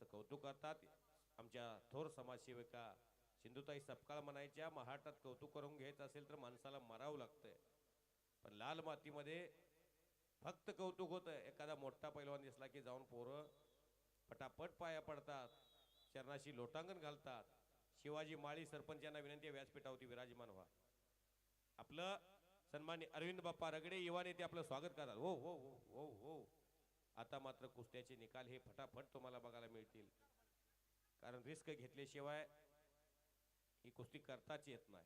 त्याचं कौतुक करतात. आमच्या थोर समाजसेविका सिंधुताई सपकाळ म्हणायच्या महाराष्ट्रात कौतुक करून घ्यायचं असेल तर माणसाला मरावं लागतंय. पण लाल मातीमध्ये फक्त कौतुक होतं एखादा मोठा पैलवान दिसला की जाऊन पोरं पटापट पाया पडतात चरणाशी लोटांगण घालतात. शिवाजी माळी सरपंच यांना विनंती व्यासपीठावरती विराजमान व्हा. आपलं सन्मान्य अरविंद बाप्पा रगडे युवा नेते आपलं स्वागत करतात. हो हो हो हो हो. आता मात्र कुस्त्याचे निकाल हे फटाफट तुम्हाला बघायला मिळतील. कारण रिस्क घेतल्याशिवाय ही कुस्ती करताच येत नाही.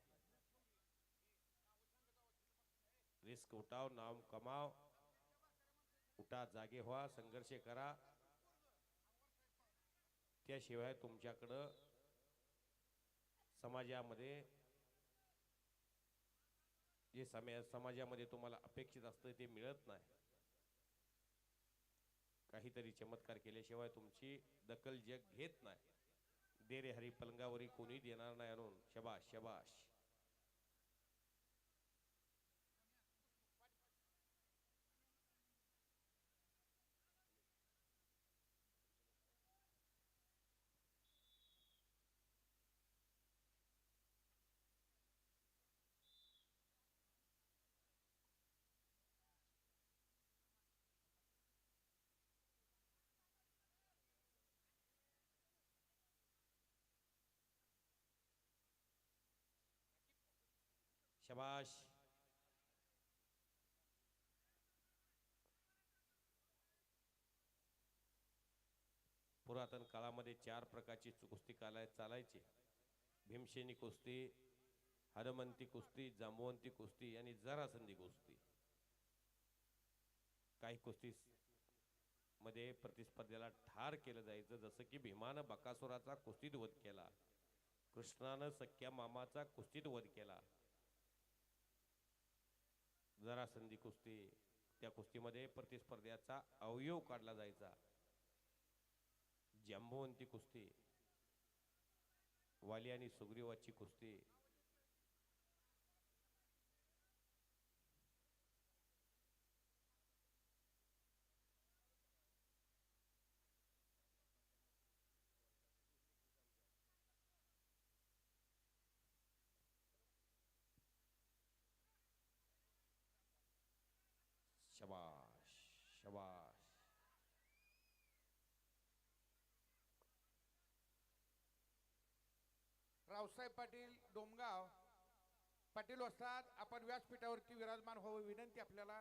रिस्क उठाव नाम कमाव उठा जागे व्हा संघर्ष करा. त्याशिवाय तुमच्याकडं समाजामध्ये जे समय समाजामध्ये तुम्हाला अपेक्षित असतं ते मिळत नाही. काहीतरी चमत्कार केल्याशिवाय तुमची दखल जग घेत नाही. दे रे हरी पलंगावरी कोणी देणार नाही आणून शबाश शबाश. शबाश. पुरातन काळामध्ये चार प्रकारची कुस्ती काला चालायची. भीमसेनी कुस्ती हनुमंती कुस्ती जांबवंती कुस्ती आणि जरासंधी कुस्ती. काही कुस्ती मध्ये प्रतिस्पर्ध्याला ठार केलं जायचं जसं की भीमानं बकासुराचा कुस्तीत वध केला कृष्णानं सख्या मामाचा कुस्तीत वध केला. जरासंधी कुस्ती त्या कुस्तीमध्ये प्रतिस्पर्ध्याचा अवयव काढला जायचा. जंबोवंती कुस्ती वाली आणि सुग्रीवाची कुस्ती शबाश शबाश रावसाहेब पाटील डोमगाव. पाटील वस्ताद आपण व्यासपीठावरती विराजमान व्हावं विनंती आपल्याला.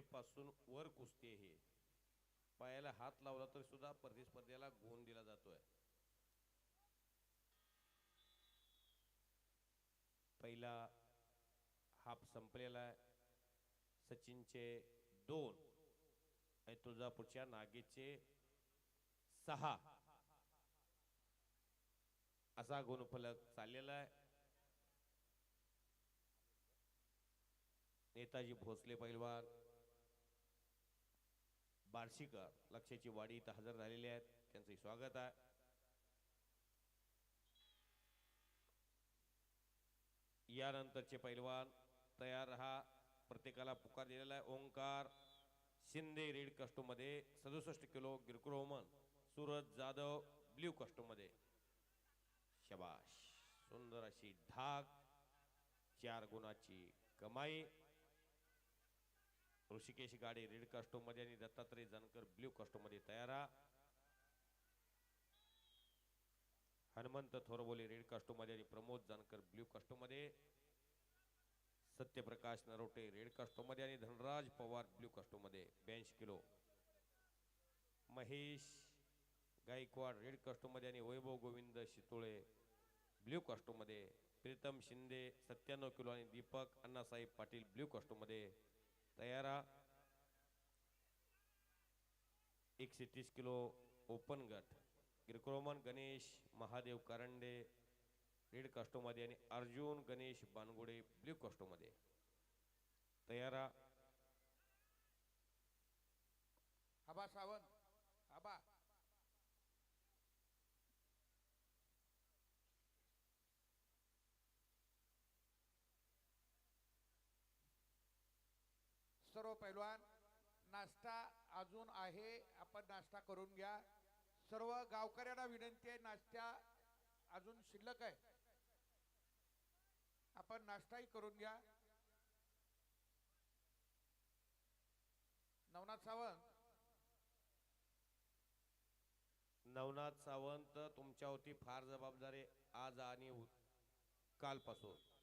कमरेपासून वर कुस्ती हे पायाला हात लावला तरी सुद्धा प्रतिस्पर्ध्याला गुण दिला जातोय. पहिला हाफ संपलेला आहे. सचिनचे दोन. आणि तुळजापूरच्या नागेचे सहा. असा गुणफलक चाललेला आहे. नेताजी भोसले पैलवान बार्शीकर लक्षाची वाडी इथं हजर झालेले आहेत. त्यांचंही स्वागत आहे. यानंतरचे पैलवान तयार हा प्रत्येकाला पुकार दिलेला आहे. ओंकार शिंदे रेड कस्टोमध्ये सदुसष्ट किलो गिरकुरोमन सूरज जाधव ब्ल्यू कस्टोमध्ये शबाश सुंदर अशी ढाक चार गुणाची कमाई. ऋषिकेश गाडे रेड कास्टोमध्ये आणि दत्तात्रय जानकर ब्ल्यू कास्टोमध्ये तयार हनुमंत थोरबोले रेड कास्टोमध्ये आणि प्रमोद जानकर ब्ल्यू कास्टोमध्ये. सत्यप्रकाश नरोटे रेड कास्टोमध्ये आणि धनराज पवार ब्ल्यू कास्टोमध्ये. ब्याऐंशी किलो. महेश गायकवाड रेड कॉस्टूममध्ये आणि वैभव गोविंद शितोळे ब्ल्यू कॉस्टूममध्ये प्रीतम शिंदे सत्त्याण्णव किलो आणि दीपक अण्णासाहेब पाटील ब्ल्यू कॉस्टूममध्ये तयारा. एकशे तीस किलो ओपन गट. गिरक्रोमन गणेश महादेव करंडे रेड कॉस्टोमध्ये आणि अर्जुन गणेश बानगुडे ब्ल्यू कॉस्टोमध्ये तयारा. आबा सावंत आबा. सर्व पैलवान नाश्ता अजून आहे आपण नाश्ता करून घ्या. सर्व गावकऱ्यांना विनंती आहे नाश्ता अजून शिल्लक आहे. आपण नाश्ताही करून घ्या. नवनाथ सावंत. नवनाथ सावंत तुमच्यावरती फार जबाबदारी आज आणि कालपासून.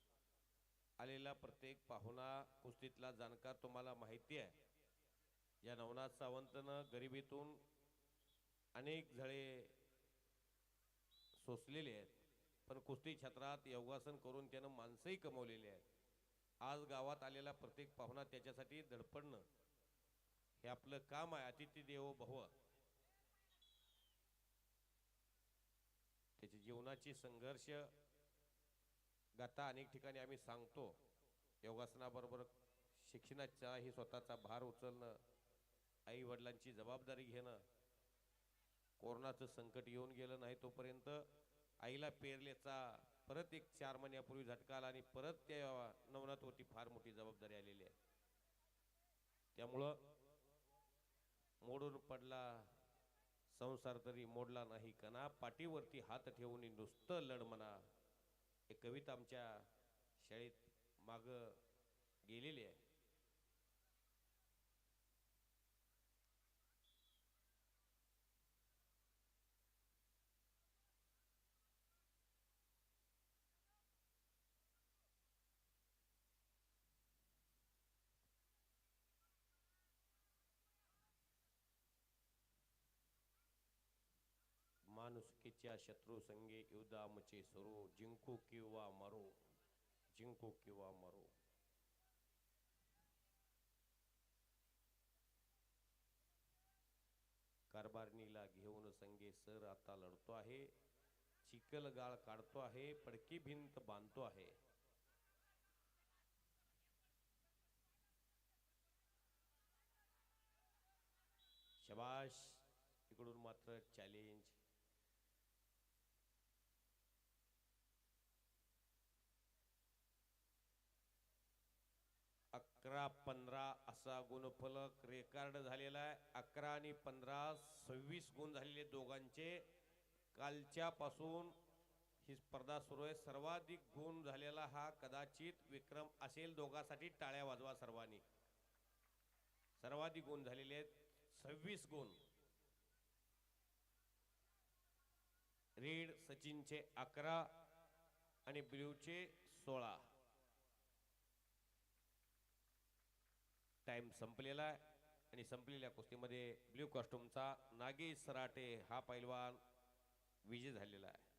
आलेला प्रत्येक पाहुणा कुस्तीतला जाणकार तुम्हाला माहिती आहे. या नवनाथ सावंतनं गरिबीतून अनेक झळे सोसलेले आहेत. पण कुस्ती क्षेत्रात योगासन करून त्यानं माणसंही कमवलेली आहेत. आज गावात आलेला प्रत्येक पाहुणा त्याच्यासाठी धडपडणं हे आपलं काम आहे. अतिथी देवो भव. त्याची जीवनाची संघर्ष गाता अनेक ठिकाणी आम्ही सांगतो. योगासनाबरोबर शिक्षणाचाही स्वतःचा भार उचलणं आई वडिलांची जबाबदारी घेणं कोरोनाचं संकट येऊन गेलं नाही तोपर्यंत आईला पेरलेचा परत एक चार महिन्यापूर्वी झटका आला आणि परत त्या नवनाथवरती फार मोठी जबाबदारी आलेली आहे. त्यामुळं मोडून पडला संसार तरी मोडला नाही कणा पाठीवरती हात ठेवून नुसतं लढ एक हे कविता आमच्या शाळेत मागं गेलेली आहे. माणुसकीच्या शत्रू संगे युद्धामचे सुरू जिंकू किंवा मरू जिंकू किंवा मरू. कारभारणीला घेऊन संगे सर आता लढतो आहे चिकल गाळ काढतो आहे पडकी भिंत बांधतो आहे. शबाश इकडून मात्र चॅलेंज अकरा पंधरा असा गुणफलक रेकॉर्ड झालेला आहे. अकरा आणि पंधरा सव्वीस गुण झालेले दोघांचे. कालच्या पासून ही स्पर्धा सुरू आहे. सर्वाधिक गुण झालेला हा कदाचित विक्रम असेल दोघांसाठी टाळ्या वाजवा सर्वांनी. सर्वाधिक गुण झालेले आहेत. सव्वीस गुण. रेड सचिनचे अकरा आणि ब्ल्यूचे सोळा. टाइम संपलेला आहे. आणि संपलेल्या कुस्तीमध्ये ब्ल्यू कॉस्ट्युमचा नागेश सराटे हा पैलवान विजय झालेला आहे.